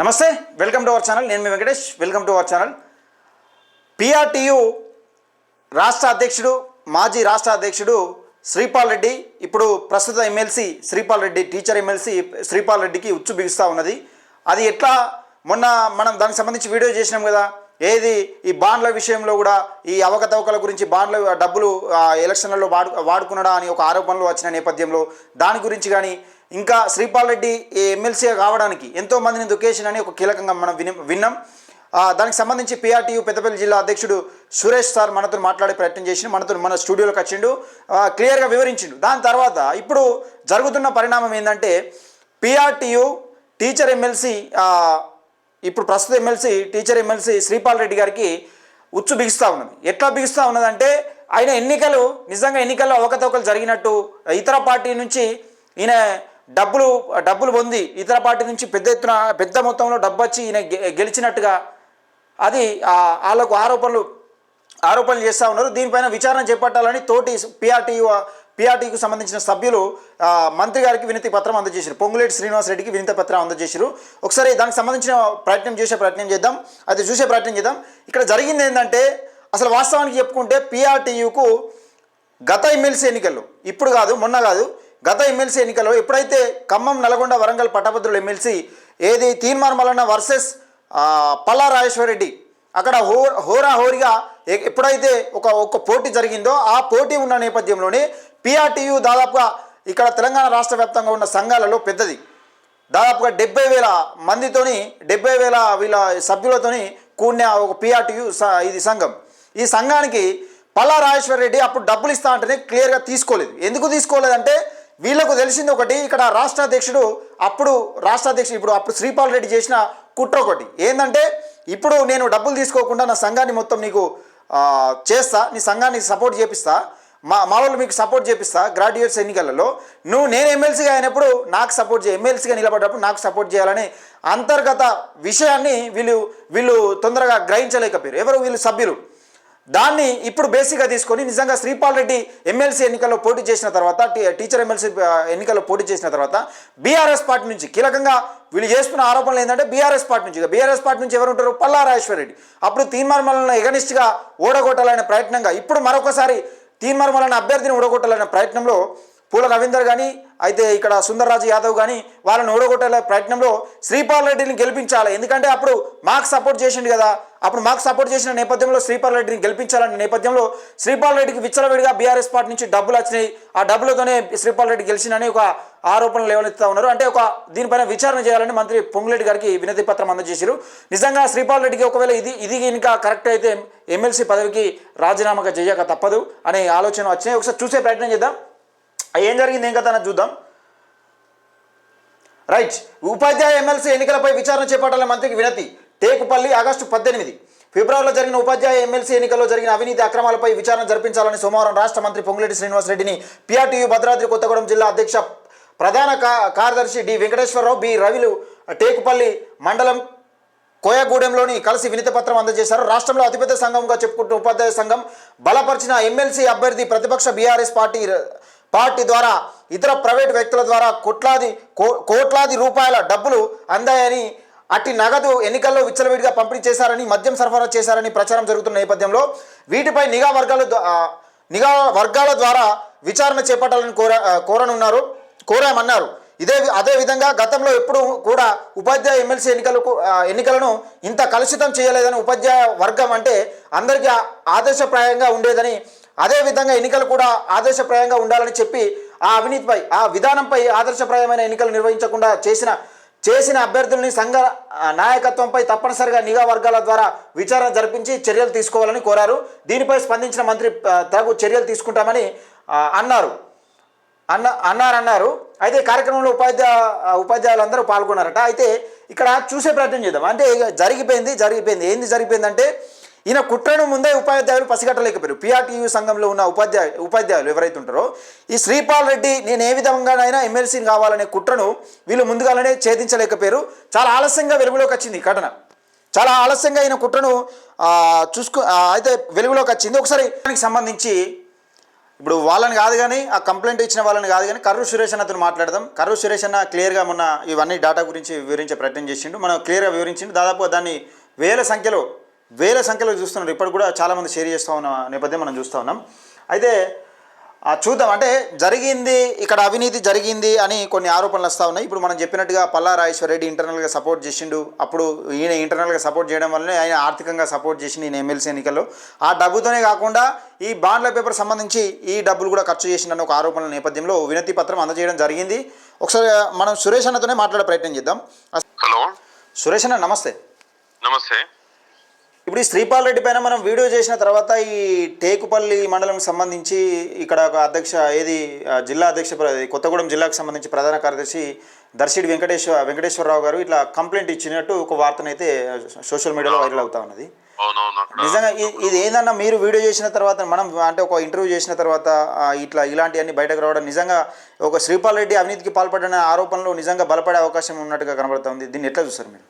నమస్తే welcome to our channel. నేను మీ Venkatesh. Welcome to our channel. PRTU రాష్ట్ర అధ్యక్షుడు మాజీ రాష్ట్ర అధ్యక్షుడు శ్రీపాల్ రెడ్డి ఇప్పుడు ప్రస్తుత MLC Sripal Reddy teacher MLC Sripal రెడ్డికి ఉచ్చు బిగుస్తూ ఉన్నది. అది ఎట్లా? మొన్న మనం దానికి సంబంధించి వీడియో చేసినాం కదా. ఏది? ఈ బాండ్ల విషయంలో కూడా ఈ అవకతవకల గురించి బాండ్ల డబ్బులు ఎలక్షన్లలో వాడు వాడుకున్నాడా అని ఒక ఆరోపణలు వచ్చిన నేపథ్యంలో దాని గురించి కానీ ఇంకా శ్రీపాల్ రెడ్డి ఈ కావడానికి ఎంతో మందిని అని ఒక కీలకంగా మనం విని విన్నాం. దానికి సంబంధించి పిఆర్టీయు పెద్దపల్లి జిల్లా అధ్యక్షుడు సురేష్ సార్ మనతో మాట్లాడే ప్రయత్నం చేసి మనతో మన స్టూడియోలోకి వచ్చిండు క్లియర్గా వివరించిండు. దాని తర్వాత ఇప్పుడు జరుగుతున్న పరిణామం ఏంటంటే పిఆర్టీయు టీచర్ ఎమ్మెల్సీ ఇప్పుడు ప్రస్తుత MLC teacher MLC Sripal Reddy గారికి ఉచ్చు బిగిస్తూ ఉన్నది. ఎట్లా బిగిస్తూ ఉన్నదంటే ఆయన ఎన్నికలు నిజంగా ఎన్నికల్లో అవకతవకలు జరిగినట్టు ఇతర పార్టీ నుంచి ఈయన డబ్బులు డబ్బులు పొంది ఇతర పార్టీ నుంచి పెద్ద ఎత్తున పెద్ద మొత్తంలో డబ్బు వచ్చి ఈయన గె- గెలిచినట్టుగా అది వాళ్ళకు ఆరోపణలు ఆరోపణలు చేస్తూ ఉన్నారు. దీనిపైన విచారణ చేపట్టాలని తోటి పిఆర్టీ పిఆర్టీకి సంబంధించిన సభ్యులు మంత్రి గారికి వినతి పత్రం అందజేశారు. పొంగులేటి శ్రీనివాస్ రెడ్డికి వినతి పత్రం అందజేశారు. ఒకసారి దానికి సంబంధించిన ప్రయత్నం చేసే ప్రయత్నం చేద్దాం. అది చూసే ప్రయత్నం చేద్దాం. ఇక్కడ జరిగింది ఏంటంటే అసలు వాస్తవానికి చెప్పుకుంటే పిఆర్టీయుకు గత ఎమ్మెల్సీ ఎన్నికల్లో ఇప్పుడు కాదు మొన్న కాదు గత ఎమ్మెల్సీ ఎన్నికల్లో ఎప్పుడైతే ఖమ్మం నల్గొండ వరంగల్ పట్టభద్రుల ఎమ్మెల్సీ ఏది తీన్మార్ మల్లన్న వర్సెస్ పల్లా రాజేశ్వరరెడ్డి అక్కడ హో హోరా హోరిగా ఎప్పుడైతే ఒక ఒక పోటీ జరిగిందో ఆ పోటీ ఉన్న నేపథ్యంలోనే పిఆర్టీయు దాదాపుగా ఇక్కడ తెలంగాణ రాష్ట్ర వ్యాప్తంగా ఉన్న సంఘాలలో పెద్దది. దాదాపుగా డెబ్బై వేల మందితోని డెబ్బై వేల వీళ్ళ సభ్యులతోని కూడిన ఒక పిఆర్టీయు స- ఇది సంఘం. ఈ సంఘానికి పల్లా రాజేశ్వర రెడ్డి అప్పుడు డబ్బులు ఇస్తా అంటేనే క్లియర్గా తీసుకోలేదు. ఎందుకు తీసుకోలేదంటే వీళ్ళకు తెలిసింది ఒకటి ఇక్కడ రాష్ట్ర అధ్యక్షుడు అప్పుడు రాష్ట్ర అధ్యక్షుడు ఇప్పుడు అప్పుడు శ్రీపాల్ రెడ్డి చేసిన కుట్ర ఒకటి. ఏంటంటే ఇప్పుడు నేను డబ్బులు తీసుకోకుండా నా సంఘాన్ని మొత్తం నీకు చేస్తా నీ సంఘాన్ని సపోర్ట్ చేపిస్తా మా మా వాళ్ళు మీకు సపోర్ట్ చేపిస్తా గ్రాడ్యుయేట్స్ ఎన్నికలలో. నువ్వు నేను ఎమ్మెల్సీగా అయినప్పుడు నాకు సపోర్ట్ చేయ ఎమ్మెల్సీగా నిలబడ్డప్పుడు నాకు సపోర్ట్ చేయాలని అంతర్గత విషయాన్ని వీళ్ళు వీళ్ళు తొందరగా గ్రహించలేకపోయారు. ఎవరు? వీళ్ళు సభ్యులు. దాన్ని ఇప్పుడు బేసిక్గా తీసుకొని నిజంగా శ్రీపాల్ రెడ్డి ఎమ్మెల్సీ ఎన్నికల్లో పోటీ చేసిన తర్వాత టీ- టీచర్ ఎమ్మెల్సీ ఎన్నికల్లో పోటీ చేసిన తర్వాత బీఆర్ఎస్ పార్టీ నుంచి కీలకంగా వీళ్ళు చేస్తున్న ఆరోపణలు ఏంటంటే బీఆర్ఎస్ పార్టీ నుంచి. బీఆర్ఎస్ పార్టీ నుంచి ఎవరు ఉంటారు పల్లా రెడ్డి. అప్పుడు తీన్మార్మలను ఎగనిస్ట్గా ఓడగొట్టాలనే ప్రయత్నంగా ఇప్పుడు మరొకసారి తీన్మార్మలను అభ్యర్థిని ఓడగొట్టాలనే ప్రయత్నంలో పూల రవీందర్ కానీ అయితే ఇక్కడ సుందర్రాజు యాదవ్ కానీ వాళ్ళని ఓడగొట్టే ప్రయత్నంలో శ్రీపాల్ రెడ్డిని గెలిపించాలి. ఎందుకంటే అప్పుడు మాకు సపోర్ట్ చేసిండు కదా. అప్పుడు మాకు సపోర్ట్ చేసిన నేపథ్యంలో శ్రీపాల్ రెడ్డిని గెలిపించాలనే నేపథ్యంలో శ్రీపాల్ రెడ్డికి విచ్చలవిడిగా బీఆర్ఎస్ పార్టీ నుంచి డబ్బులు వచ్చినాయి. ఆ డబ్బులతోనే శ్రీపాల్ రెడ్డి గెలిచినని ఒక ఆరోపణలు లేవనెత్తుతా ఉన్నారు. అంటే ఒక దీనిపైన విచారణ చేయాలని మంత్రి పొంగులేటి గారికి వినతి పత్రం అందజేశారు నిజంగా శ్రీపాల్ రెడ్డికి ఒకవేళ ఇది ఇది ఇంకా కరెక్ట్ అయితే ఎమ్మెల్సీ పదవికి రాజీనామాగా చేయక తప్పదు అనే ఆలోచన వచ్చినాయి. ఒకసారి చూసే ప్రయత్నం చేద్దాం. ఏం జరిగింది? ఏం కథ చూద్దాం. రైట్. ఉపాధ్యాయ ఎమ్మెల్సీ ఎన్నికలపై విచారణ చేపట్టాలని మంత్రికి వినతి. టేకుపల్లి ఆగస్టు పద్దెనిమిది. ఫిబ్రవరిలో జరిగిన ఉపాధ్యాయ ఎమ్మెల్సీ ఎన్నికల్లో జరిగిన అవినీతి అక్రమాలపై విచారణ జరిపించాలని సోమవారం రాష్ట్ర మంత్రి పొంగులేటి శ్రీనివాస్ రెడ్డిని పిఆర్టీయూ భద్రాద్రి కొత్తగూడెం జిల్లా అధ్యక్ష ప్రధాన కార్యదర్శి డి వెంకటేశ్వరరావు బి రవిలు టేకుపల్లి మండలం కోయగూడెంలోని కలిసి వినతిపత్రం అందజేశారు. రాష్ట్రంలో అతిపెద్ద సంఘంగా చెప్పుకుంటున్న ఉపాధ్యాయ సంఘం బలపరిచిన ఎమ్మెల్సీ అభ్యర్థి ప్రతిపక్ష బీఆర్ఎస్ పార్టీ పార్టీ ద్వారా ఇతర ప్రైవేట్ వ్యక్తుల ద్వారా కోట్లాది కో- కోట్లాది రూపాయల డబ్బులు అందాయని అట్టి నగదు ఎన్నికల్లో విచ్చలవిడిగా పంపిణీ చేశారని మద్యం సరఫరా చేశారని ప్రచారం జరుగుతున్న నేపథ్యంలో వీటిపై నిఘా వర్గాలు నిఘా వర్గాల ద్వారా విచారణ చేపట్టాలని కోర కోరనున్నారు కోరామన్నారు. ఇదే అదే విధంగా గతంలో ఎప్పుడు కూడా ఉపాధ్యాయ ఎమ్మెల్సీ ఎన్నికలకు ఎన్నికలను ఇంత కలుషితం చేయలేదని ఉపాధ్యాయ వర్గం అంటే అందరికీ ఆదర్శప్రాయంగా ఉండేదని అదే విధంగా ఎన్నికలు కూడా ఆదర్శప్రాయంగా ఉండాలని చెప్పి ఆ అవినీతిపై ఆ విధానంపై ఆదర్శప్రాయమైన ఎన్నికలు నిర్వహించకుండా చేసిన చేసిన అభ్యర్థుల్ని సంఘ నాయకత్వంపై తప్పనిసరిగా నిఘా వర్గాల ద్వారా విచారణ జరిపించి చర్యలు తీసుకోవాలని కోరారు. దీనిపై స్పందించిన మంత్రి తగు చర్యలు తీసుకుంటామని అన్నారు. అన్న అన్నారన్నారు. అయితే కార్యక్రమంలో ఉపాధ్యాయ ఉపాధ్యాయులందరూ పాల్గొన్నారట. అయితే ఇక్కడ చూసే ప్రయత్నం చేద్దాం అంటే ఇక జరిగిపోయింది జరిగిపోయింది. ఏంది జరిగిపోయిందంటే ఈయన కుట్రను ముందే ఉపాధ్యాయులు పసిగట్టలేకపోయారు. పిఆర్టీయూ సంఘంలో ఉన్న ఉపాధ్యాయు ఉపాధ్యాయులు ఎవరైతే ఉంటారో ఈ శ్రీపాల్ రెడ్డి నేను ఏ విధంగానైనా ఎమ్మెల్సీని కావాలనే కుట్రను వీళ్ళు ముందుగానే ఛేదించలేకపోయారు. చాలా ఆలస్యంగా వెలుగులోకి వచ్చింది ఘటన. చాలా ఆలస్యంగా ఈయన కుట్రను చూసుకు అయితే వెలుగులోకి వచ్చింది. ఒకసారి దానికి సంబంధించి ఇప్పుడు వాళ్ళని కాదు కానీ ఆ కంప్లైంట్ ఇచ్చిన వాళ్ళని కాదు కానీ కర్రు సురేష్ అన్న అతను మాట్లాడదాం. కర్రు సురేష్ అన్న క్లియర్గా మొన్న ఇవన్నీ డేటా గురించి వివరించే ప్రయత్నం చేసిండు. మనం క్లియర్గా వివరించిండు. దాదాపు దాన్ని వేల సంఖ్యలో వేల సంఖ్యలో చూస్తున్నారు ఇప్పుడు కూడా చాలామంది షేర్ చేస్తూ ఉన్న నేపథ్యం మనం చూస్తూ ఉన్నాం. అయితే చూద్దాం. అంటే జరిగింది ఇక్కడ అవినీతి జరిగింది అని కొన్ని ఆరోపణలు వస్తూ ఉన్నాయి. ఇప్పుడు మనం చెప్పినట్టుగా పల్లా రెడ్డి ఇంటర్నల్గా సపోర్ట్ చేసిండు. అప్పుడు ఈయన ఇంటర్నల్గా సపోర్ట్ చేయడం వల్లనే ఆయన ఆర్థికంగా సపోర్ట్ చేసిండు ఈయన ఎమ్మెల్సీ ఎన్నికల్లో. ఆ డబ్బుతోనే కాకుండా ఈ బాండ్ల పేపర్ సంబంధించి ఈ డబ్బులు కూడా ఖర్చు చేసిండన్న ఒక ఆరోపణల నేపథ్యంలో వినతి పత్రం అందజేయడం జరిగింది. ఒకసారి మనం సురేష్ అన్నతోనే మాట్లాడే ప్రయత్నం చేద్దాం. హలో. సురేష్ అన్న నమస్తే. నమస్తే. ఇప్పుడు ఈ శ్రీపాల్ రెడ్డి పైన మనం వీడియో చేసిన తర్వాత ఈ టేకుపల్లి మండలం సంబంధించి ఇక్కడ ఒక అధ్యక్ష ఏది జిల్లా అధ్యక్ష కొత్తగూడెం జిల్లాకు సంబంధించి ప్రధాన కార్యదర్శి దర్శిడి వెంకటేశ్వర వెంకటేశ్వరరావు గారు ఇట్లా కంప్లైంట్ ఇచ్చినట్టు ఒక వార్తనైతే సోషల్ మీడియాలో వైరల్ అవుతా ఉన్నది. నిజంగా ఇది ఏందన్నా మీరు వీడియో చేసిన తర్వాత మనం అంటే ఒక ఇంటర్వ్యూ చేసిన తర్వాత ఇట్లా ఇలాంటివన్నీ బయటకు రావడం నిజంగా ఒక శ్రీపాల్ రెడ్డి అవినీతికి పాల్పడిన ఆరోపణలు నిజంగా బలపడే అవకాశం ఉన్నట్టుగా కనబడుతుంది దీన్ని ఎట్లా చూస్తారు మీరు?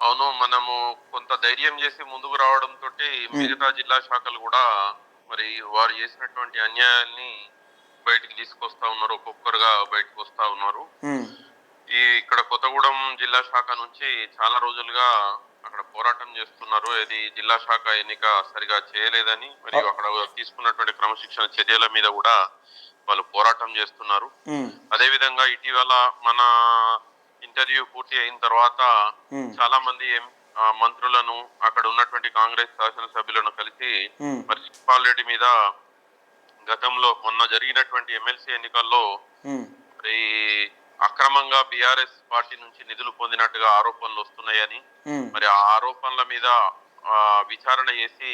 అవును మనము కొంత ధైర్యం చేసి ముందుకు రావడం తోటి మిగతా జిల్లా శాఖలు కూడా మరి వారు చేసినటువంటి అన్యాయాల్ని బయటికి తీసుకొస్తా ఉన్నారు ఒక్కొక్కరుగా బయటకు వస్తా ఉన్నారు. ఈ ఇక్కడ కొత్తగూడెం జిల్లా శాఖ నుంచి చాలా రోజులుగా అక్కడ పోరాటం చేస్తున్నారు. ఇది జిల్లా శాఖ ఎన్నిక సరిగా చేయలేదని మరియు అక్కడ తీసుకున్నటువంటి క్రమశిక్షణ చర్యల మీద కూడా వాళ్ళు పోరాటం చేస్తున్నారు. అదే విధంగా ఇటీవల మన ఇంటర్వ్యూ పూర్తి అయిన తర్వాత ఉమ్, చాలా మంది మంత్రులను అక్కడ ఉన్నటువంటి కాంగ్రెస్ శాసనసభ్యులను కలిసి ఉమ్, మరి శివపాల్ రెడ్డి మీద గతంలో మొన్న జరిగినటువంటి ఎమ్మెల్సీ ఎన్నికల్లో ఉమ్, మరి అక్రమంగా బీఆర్ఎస్ పార్టీ నుంచి నిధులు పొందినట్టుగా ఆరోపణలు వస్తున్నాయని. మరి ఆ ఆరోపణల మీద విచారణ చేసి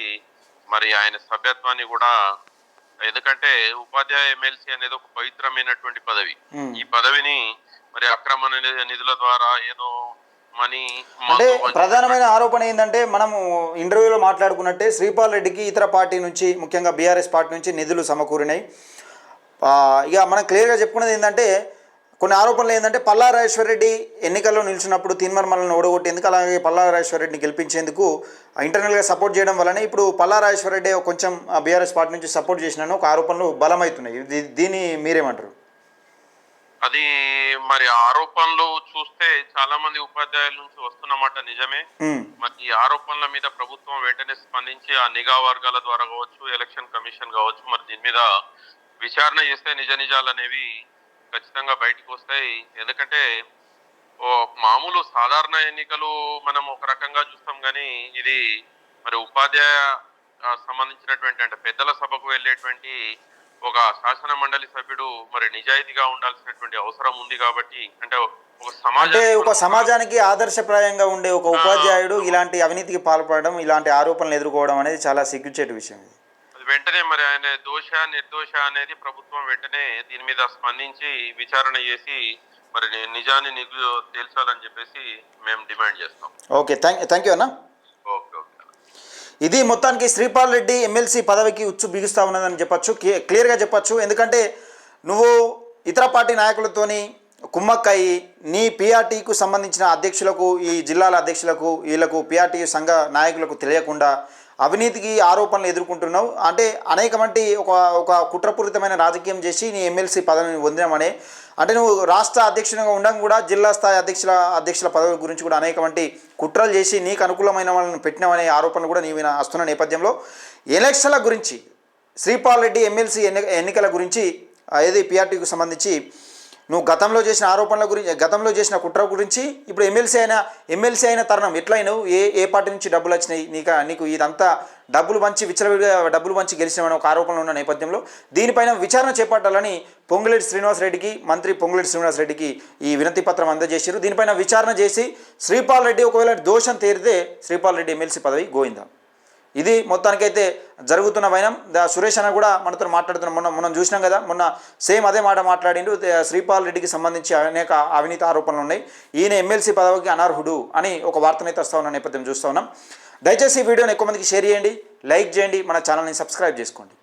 మరి ఆయన సభ్యత్వాన్ని కూడా ఎందుకంటే ఉపాధ్యాయ ఎమ్మెల్సీ అనేది ఒక పవిత్రమైనటువంటి పదవి. ఈ పదవిని మరి అక్రమ నిధుల ద్వారా ఏదో మనీ అంటే ప్రధానమైన ఆరోపణ ఏంటంటే మనము ఇంటర్వ్యూలో మాట్లాడుకున్నట్టే శ్రీపాల్ రెడ్డికి ఇతర పార్టీ నుంచి ముఖ్యంగా బీఆర్ఎస్ పార్టీ నుంచి నిధులు సమకూరినాయి. ఇక మనం క్లియర్గా చెప్పుకున్నది ఏంటంటే కొన్ని ఆరోపణలు ఏంటంటే పల్లా రాజేశ్వర రెడ్డి ఎన్నికల్లో నిలిచినప్పుడు తీన్మర్మలను ఓడగొట్టేందుకు అలాగే పల్లా రాజేశ్వర రెడ్డిని గెలిపించేందుకు ఇంటర్నల్గా సపోర్ట్ చేయడం వల్లనే ఇప్పుడు పల్లా రాజేశ్వర రెడ్డి కొంచెం బీఆర్ఎస్ పార్టీ నుంచి సపోర్ట్ చేసినాను ఒక ఆరోపణలు బలమవుతున్నాయి. దీన్ని మీరేమంటారు? అది మరి ఆరోపణలు చూస్తే చాలా మంది ఉపాధ్యాయుల నుంచి వస్తున్నమాట నిజమే. మరి ఈ ఆరోపణల మీద ప్రభుత్వం వెంటనే స్పందించి ఆ నిఘా వర్గాల ద్వారా కావచ్చు ఎలక్షన్ కమిషన్ కావచ్చు మరి దీని మీద విచారణ చేస్తే నిజ నిజాలు అనేవి ఖచ్చితంగా బయటకు వస్తాయి. ఎందుకంటే ఓ మామూలు సాధారణ ఎన్నికలు మనం ఒక రకంగా చూస్తాం కానీ ఇది మరి ఉపాధ్యాయ సంబంధించినటువంటి అంటే పెద్దల సభకు వెళ్ళేటువంటి ఒక శాసన మండలి సభ్యుడు మరి నిజాయితీగా ఉండాల్సినటువంటి అవసరం ఉంది కాబట్టి అంటే ఒక అంటే సమాజానికి ఒక సమాజానికి ఆదర్శప్రాయంగా ఉండే ఒక ఉపాధ్యాయుడు ఇలాంటి అవినీతికి పాల్పడడం ఇలాంటి ఆరోపణలు ఎదుర్కోవడం అనేది చాలా సిగ్గుచేటు విషయం ఇది. వెంటనే మరి ఆయన దోష నిర్దోష అనేది ప్రభుత్వం వెంటనే దీని మీద స్పందించి విచారణ చేసి మరి నిజాన్ని నిగ్గు తేల్చాలని చెప్పేసి మేము డిమాండ్ చేస్తాం. ఓకే థ్యాంక్ థ్యాంక్ యూ అన్న. ఇది మొత్తానికి శ్రీపాల్ రెడ్డి ఎమ్మెల్సీ పదవికి ఉచ్చు బిగుస్తూ ఉన్నదని చెప్పచ్చు క్లియర్గా చెప్పచ్చు. ఎందుకంటే నువ్వు ఇతర పార్టీ నాయకులతోని కుమ్మక్కయి నీ పిఆర్టీకు సంబంధించిన అధ్యక్షులకు ఈ జిల్లాల అధ్యక్షులకు వీళ్ళకు పిఆర్టీ సంఘ నాయకులకు తెలియకుండా అవినీతికి ఆరోపణలు ఎదుర్కొంటున్నావు. అంటే అనేకమంటి ఒక ఒక కుట్రపూరితమైన రాజకీయం చేసి నీ ఎమ్మెల్సీ పదవిని పొందినామని అంటే నువ్వు రాష్ట్ర అధ్యక్షునిగా ఉండడం కూడా జిల్లా స్థాయి అధ్యక్షుల అధ్యక్షుల పదవి గురించి కూడా అనేక వంటి కుట్రలు చేసి నీకు అనుకూలమైన వాళ్ళని పెట్టినామనే ఆరోపణలు కూడా నీవు వస్తున్న నేపథ్యంలో ఎలక్షన్ల గురించి శ్రీపాల్ రెడ్డి ఎమ్మెల్సీ ఎన్ని ఎన్నికల గురించి ఏది పిఆర్టీకి సంబంధించి నువ్వు గతంలో చేసిన ఆరోపణల గురించి గతంలో చేసిన కుట్ర గురించి ఇప్పుడు ఎమ్మెల్సీ అయిన ఎమ్మెల్సీ అయిన తరుణం ఎట్లయినావు? ఏ ఏ పార్టీ నుంచి డబ్బులు వచ్చినాయి? నీకు నీకు ఇదంతా డబ్బులు మంచి విచ్చలవిడిగా డబ్బులు మంచి గెలిచినవని ఒక ఆరోపణలు ఉన్న నేపథ్యంలో దీనిపైన విచారణ చేపట్టాలని పొంగులేటి శ్రీనివాసరెడ్డికి మంత్రి పొంగులేటి శ్రీనివాసరెడ్డికి ఈ వినతి పత్రం అందజేశారు దీనిపైన విచారణ చేసి శ్రీపాల్ రెడ్డి ఒకవేళ దోషం తేరితే శ్రీపాల్ రెడ్డి ఎమ్మెల్సీ పదవి గోయిందా? ఇది మొత్తానికైతే జరుగుతున్న వైనం. దా సురేష్ అన్న కూడా మనతో మాట్లాడుతున్న మొన్న మనం చూసినాం కదా మొన్న సేమ్ అదే మాట మాట్లాడిండు. శ్రీపాల్ రెడ్డికి సంబంధించి అనేక అవినీతి ఆరోపణలు ఉన్నాయి. ఈయన ఎమ్మెల్సీ పదవికి అనర్హుడు అని ఒక వార్తనైతే వస్తా ఉన్న నేపథ్యం చూస్తూ ఉన్నాం. దయచేసి ఈ వీడియోని ఎక్కువ మందికి షేర్ చేయండి లైక్ చేయండి మన ఛానల్ని సబ్స్క్రైబ్ చేసుకోండి.